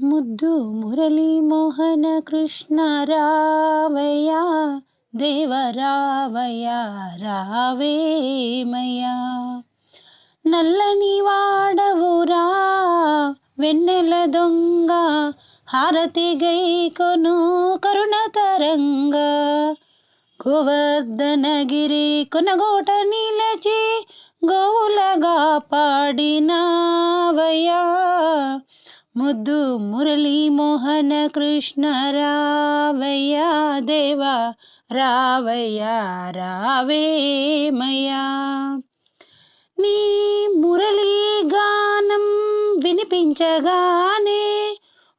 ముద్దు మురళీ మోహన కృష్ణ రావయ్య దేవరావయ్య రావేమయ్యా నల్లని వాడవురా వెన్నెల దొంగ హారతి గై కొను కరుణ తరంగ. గోవర్ధనగిరి కొనగోట నిలచి గోవులగా పాడినావయ్యా. ముద్దు మురళీ మోహన కృష్ణ రావయ్యా దేవా రావయ్యా రావేమయ్యా నీ మురళీ గానం వినిపించగానే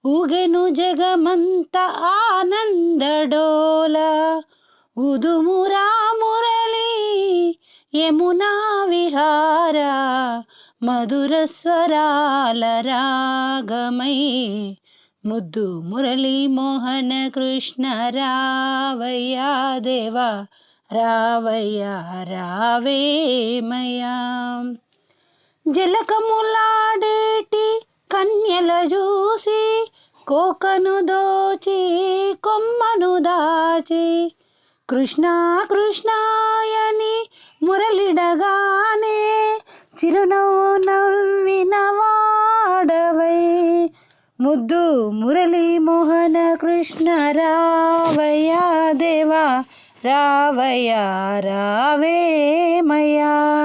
ఊగెను జగమంత ఆనందడోల ఉదుమురా మురళీ యమునా స్వరా మధుర స్వరాల రాగమై ముద్దు మురళీ మోహన కృష్ణ రావయ్యా దేవా రావయ్యా రావేమయా జలకములాడేటి కన్యల చూసి కోకను దోచి కొమ్మను దాచి కృష్ణ కృష్ణాయని మురళిడగానే చిరునవ్వు నవ్విన వాడవై. ముద్దు మురళీ మోహన కృష్ణ రావయ్య దేవా రావయ్య రావేమయ్యా